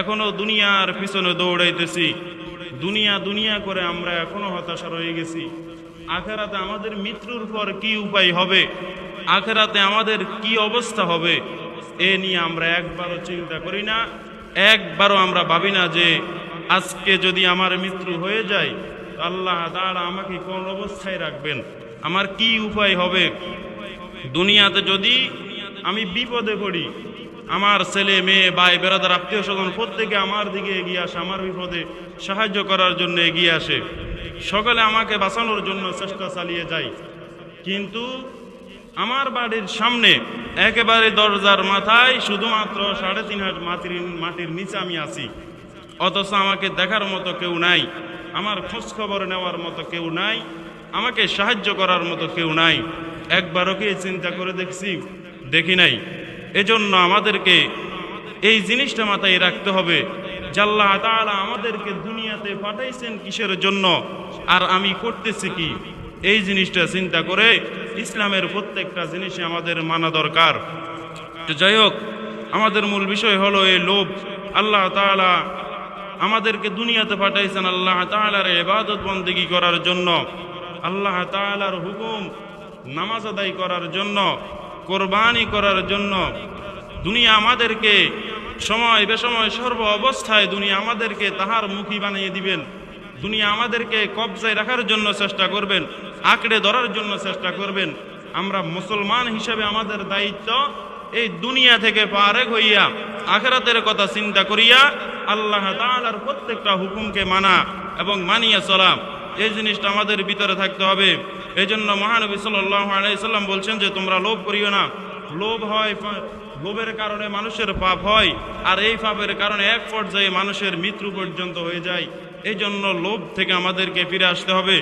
এখনও দুনিয়ার পিছনে দৌড়াইতেছি। দুনিয়া দুনিয়া করে আমরা এখনও হতাশা রয়ে গেছি। আখেরাতে আমাদের মৃত্যুর পর কি উপায় হবে? আখেরাতে আমাদের কি অবস্থা হবে? এ নিয়ে আমরা একবারও চিন্তা করি না। একবারও আমরা ভাবি না যে আজকে যদি আমার মৃত্যু হয়ে যায় আল্লাহ তাআলা আমাকে কোন অবস্থায় রাখবেন? আমার কি উপায় হবে? দুনিয়াতে যদি আমি বিপদে পড়ি আমার ছেলে, মেয়ে, ভাই বেড়াদার আত্মীয় স্বজন প্রত্যেকে আমার দিকে এগিয়ে আসে, আমার বিপদে সাহায্য করার জন্য এগিয়ে আসে। সকালে আমাকে বাঁচানোর জন্য চেষ্টা চালিয়ে যায়। কিন্তু আমার বাড়ির সামনে একেবারে দরজার মাথায় শুধুমাত্র সাড়ে তিন হাত মাটির মাটির নিচে আমি আছি। অথচ আমাকে দেখার মতো কেউ নাই, আমার খোঁজ খবর নেওয়ার মতো কেউ নাই, আমাকে সাহায্য করার মতো কেউ নাই। একবারও কি চিন্তা করে দেখছি? দেখি নাই। এজন্য আমাদেরকে এই জিনিসটা মাথায় রাখতে হবে। জাল্লাহ তাআলা আমাদেরকে দুনিয়াতে পাঠাইছেন কিসের জন্য? আর আমি করতেছি কি? এই জিনিসটা চিন্তা করে ইসলামের প্রত্যেকটা জিনিসই আমাদের মানা দরকার। যাই হোক, আমাদের মূল বিষয় হলো এই লোভ। আল্লাহ তাআলা আমাদেরকে দুনিয়াতে পাঠাইছেন আল্লাহ তাআলার এবাদত বন্দেগী করার জন্য। আল্লাহ তাআলার হুকুম নামাজ আদায় করার জন্য, কোরবানি করার জন্য। দুনিয়া আমাদেরকে সময় বেসময় সর্ব অবস্থায় দুনিয়া আমাদেরকে তাহার মুখী বানিয়ে দিবেন। দুনিয়া আমাদেরকে কবজায় রাখার জন্য চেষ্টা করবেন, আঁকড়ে ধরার জন্য চেষ্টা করবেন। আমরা মুসলমান হিসেবে আমাদের দায়িত্ব এই দুনিয়া থেকে পারেক হইয়া, আখেরাতের কথা চিন্তা করিয়া আল্লাহ তাআলার প্রত্যেকটা হুকুমকে মানা এবং মানিয়া চলা। এই জিনিসটা আমাদের ভিতরে থাকতে হবে। এই জন্য মহানবী আলাইসাল্লাম বলছেন যে, তোমরা লোভ করিও না। লোভ হয় লোভের কারণে মানুষের পাপ হয়, আর এই পাপের কারণে এক পর্যায়ে মানুষের মৃত্যু পর্যন্ত হয়ে যায়। এই জন্য লোভ থেকে আমাদেরকে ফিরে আসতে হবে।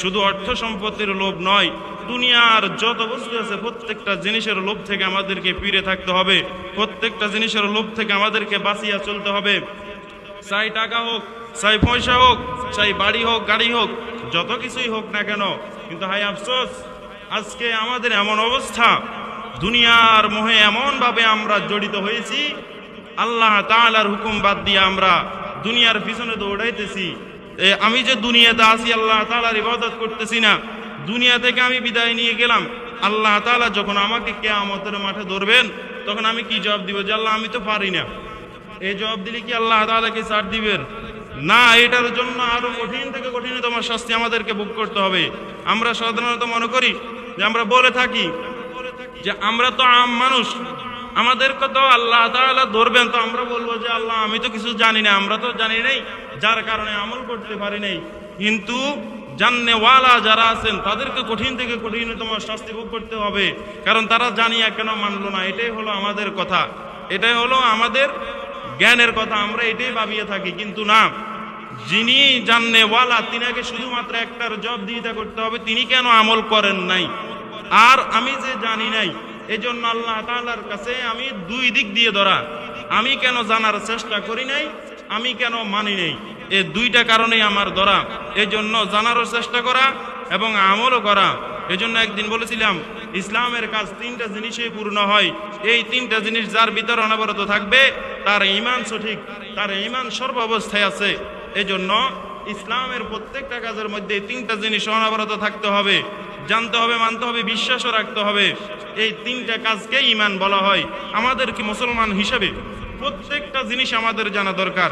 শুধু অর্থ সম্পত্তির লোভ নয়, দুনিয়ার যত বস্তু আছে প্রত্যেকটা জিনিসের লোভ থেকে আমাদেরকে ফিরে থাকতে হবে। প্রত্যেকটা জিনিসের লোভ থেকে আমাদেরকে বাঁচিয়া চলতে হবে। চাই টাকা হোক, চাই পয়সা হোক, চাই বাড়ি হোক, গাড়ি হোক, যত কিছুই হোক না কেন, কিন্তু হাই আফসোস, আজকে আমাদের এমন অবস্থা। দুনিয়ার মোহে এমনভাবে আমরা জড়িত হয়েছি, আল্লাহ তাআলার হুকুম বাদ দিয়ে আমরা দুনিয়ার পিছনে দৌড়াইতেছি। আমি যে দুনিয়াতে আসি আল্লাহ তাআলার ইবাদত করতেছি না। দুনিয়া থেকে আমি বিদায় নিয়ে গেলাম। আল্লাহ তাআলা যখন আমাকে কেয়ামতের মাঠে ধরবেন, তখন আমি কি জবাব দিব? যে, আল্লাহ, আমি তো পারি না। এই জবাব দিলে কি আল্লাহ তাআলাকে ছাড় দিবেন? না, এটার জন্য আরও কঠিন থেকে কঠিনতম শাস্তি আমাদেরকে ভোগ করতে হবে। আমরা সাধারণত মনে করি যে, আমরা বলে থাকি যে আমরা তো আম মানুষ, আমাদেরকে তো আল্লাহ ধরবেন। তো আমরা বলব যে আল্লাহ, আমি তো কিছু জানি না, আমরা তো জানি নাই, যার কারণে আমল করতে পারি নাই। কিন্তু জাননেওয়ালা যারা আছেন, তাদেরকে কঠিন থেকে কঠিনতম শাস্তি ভোগ করতে হবে, কারণ তারা জানিয়া কেন মানলো না, এটাই হলো আমাদের কথা। এটাই হলো আমাদের জ্ঞানের কথা, আমরা এটাই ভাবিয়ে থাকি। কিন্তু না, যিনি জাননেওয়ালা তিনাকে শুধুমাত্র একটার জব দিতে করতে হবে, তিনি কেন আমল করেন নাই? আর আমি যে জানি নাই, এজন্য আল্লাহ তাআলার কাছে আমি দুই দিক দিয়ে ধরা। আমি কেন জানার চেষ্টা করি নাই, আমি কেন মানি নাই? এই দুইটা কারণেই আমার ধরা। এই জন্য জানারও চেষ্টা করা এবং আমলও করা। এজন্য একদিন বলেছিলাম, ইসলামের কাজ তিনটা জিনিসেই পূর্ণ হয়। এই তিনটা জিনিস যার ভিতর অনবরত থাকবে, তার ইমান সঠিক, তার ইমান সর্ব অবস্থায় আছে। এজন্য ইসলামের প্রত্যেকটা কাজের মধ্যে তিনটা জিনিস অনাবরত থাকতে হবে, জানতে হবে, মানতে হবে, বিশ্বাসও রাখতে হবে। এই তিনটা কাজকে ইমান বলা হয়। আমাদের কি মুসলমান হিসেবে প্রত্যেকটা জিনিস আমাদের জানা দরকার।